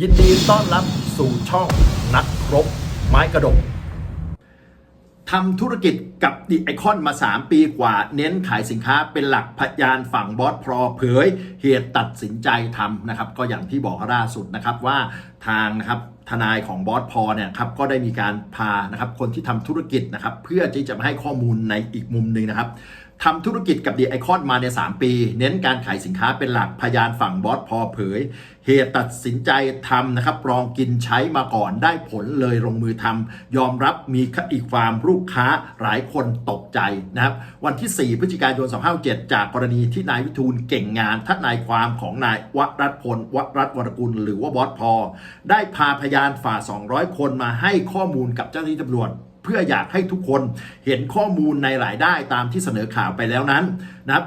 ยินดีต้อนรับสู่ช่องนักรบไม้กระดกทำธุรกิจกับดิไอคอนมา 3 ปีกว่า เน้นขายสินค้าเป็นหลักพยานฝั่งบอสพรอเผย เหตุตัดสินใจทำนะครับ ก็อย่างที่บอกล่าสุดนะครับว่าทางนะครับทนายของบอสพอเนี่ยครับก็ได้มีการพานะครับคนที่ทำธุรกิจนะครับเพื่อที่จะมาให้ข้อมูลในอีกมุมหนึ่งนะครับ ทำธุรกิจกับดีไอคอนมาใน 3 ปี เน้นการขายสินค้าเป็นหลักพยานฝั่งบอสพอเผย เหตุตัดสินใจทำนะครับลองกินใช้มาก่อนได้ผลเลยลงมือทำยอมรับมีอีกฟามลูกค้าหลายคนตกใจนะครับ วันที่ 4 พฤศจิกายน257จากกรณีที่นายวิทูลเก่งงานทันายความของนายวรัตพลวรัตวรกุล หรือว่าบอสพอ ได้พาพยานฝ่า 200 คนมาให้ข้อมูลกับเจ้าหน้าที่ตำรวจ เพื่ออยากให้ทุกคนเห็นข้อมูลในหลายได้ตามที่เสนอข่าวไปแล้วนั้นนะครับ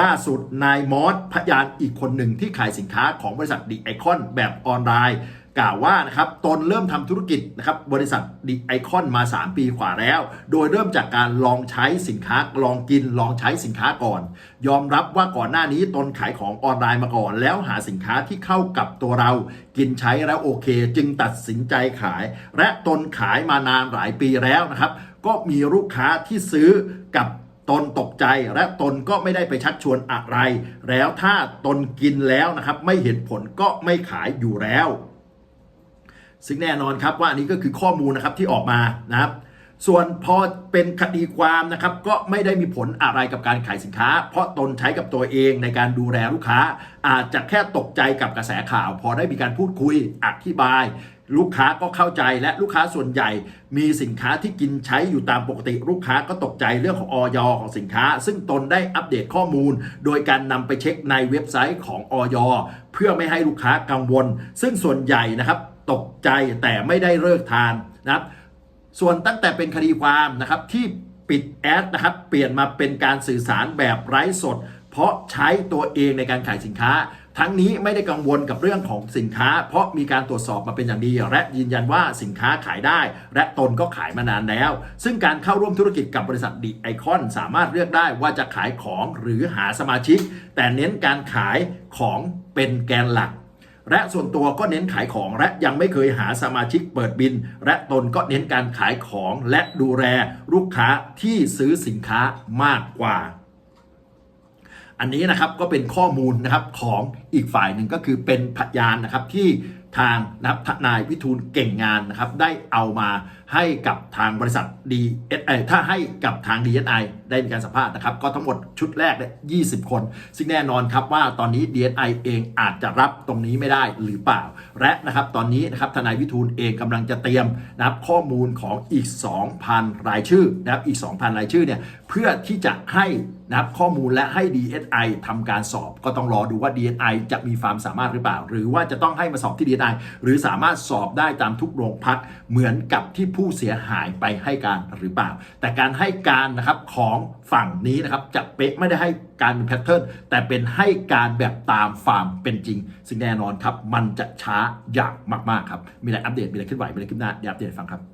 ล่าสุดนายมอสพยานอีกคนหนึ่งที่ขายสินค้าของบริษัทดีไอคอนแบบออนไลน์ กล่าวว่านะครับตนเริ่มทำธุรกิจนะครับบริษัทดิไอคอนมา 3 ปีกว่าแล้ว โดยเริ่มจากการลองใช้สินค้าลองกินลองใช้สินค้าก่อน ยอมรับว่าก่อนหน้านี้ตนขายของออนไลน์มาก่อน แล้วหาสินค้าที่เข้ากับตัวเรา กินใช้แล้วโอเค จึงตัดสินใจขาย และตนขายมานานหลายปีแล้วนะครับ ก็มีลูกค้าที่ซื้อกับตนตกใจและตนก็ไม่ได้ไปชักชวนอะไร แล้วถ้าตนกินแล้วนะครับ ไม่เห็นผลก็ไม่ขายอยู่แล้ว ซึ่งแน่นอนครับว่าอันนี้ก็คือข้อมูลนะครับที่ออกมานะครับ ส่วนพอเป็นคดีความนะครับก็ไม่ได้มีผลอะไรกับการขายสินค้า เพราะตนใช้กับตัวเองในการดูแลลูกค้า อาจจะแค่ตกใจกับกระแสข่าว พอได้มีการพูดคุยอธิบายลูกค้าก็เข้าใจและลูกค้าส่วนใหญ่ มีสินค้าที่กินใช้อยู่ตามปกติ ลูกค้าก็ตกใจเรื่องของออยของสินค้า ซึ่งตนได้อัปเดตข้อมูล โดยการนำไปเช็คในเว็บไซต์ของออยเพื่อไม่ให้ลูกค้ากังวล ซึ่งส่วนใหญ่นะครับ ตกใจแต่ไม่ได้เลิกทานนะครับส่วนตั้งแต่เป็นคดีความนะครับที่ปิดแอดนะครับเปลี่ยนมาเป็นการสื่อสารแบบไร้สด เพราะใช้ตัวเองในการขายสินค้า ทั้งนี้ไม่ได้กังวลกับเรื่องของสินค้า เพราะมีการตรวจสอบมาเป็นอย่างดี และยืนยันว่าสินค้าขายได้ และตนก็ขายมานานแล้ว ซึ่งการเข้าร่วมธุรกิจกับบริษัทดิไอคอนสามารถเลือกได้ว่าจะขายของหรือหาสมาชิก แต่เน้นการขายของเป็นแกนหลัก และส่วนตัวก็เน้นขายของและยังไม่เคยหาสมาชิกเปิดบิน และตนก็เน้นการขายของและดูแลลูกค้าที่ซื้อสินค้ามากกว่า อันนี้นะครับก็เป็นข้อมูลนะครับของอีกฝ่ายหนึ่งก็คือเป็นพยานนะครับที่ ทางนะครับทนายวิทูลเก่งงานนะครับได้เอามาให้กับทางบริษัท DSI ถ้าให้กับทาง DSI ได้มีการสัมภาษณ์นะครับ ก็ทั้งหมดชุดแรกเนี่ย20คน ซึ่งแน่นอนครับว่าตอนนี้ DSI เองอาจจะรับตรงนี้ไม่ได้หรือเปล่า และนะครับตอนนี้นะครับทนายวิทูลเองกำลังจะเตรียมนะครับข้อมูลของอีก 2,000 รายชื่อนะครับอีก 2,000 รายชื่อเนี่ยเพื่อที่จะให้นะครับข้อมูลและให้ DSI ทำการสอบ ก็ต้องรอดูว่า DSI จะมีความสามารถหรือเปล่า หรือว่าจะต้องให้มาสอบที่ DSI หรือสามารถสอบได้ตามทุกโรงพักเหมือนกับที่ผู้เสียหายไปให้การหรือเปล่า แต่การให้การนะครับของฝั่งนี้นะครับจะเป๊ะไม่ได้ให้การเป็นแพทเทิร์นแต่เป็นให้การแบบตามฟาร์มเป็นจริง ซึ่งแน่นอนครับ มันจะช้าอย่างมากๆครับ มีอะไรอัปเดตมีอะไรขึ้นไหวมีอะไรขึ้นหน้าเดี๋ยวอัปเดตฟังครับ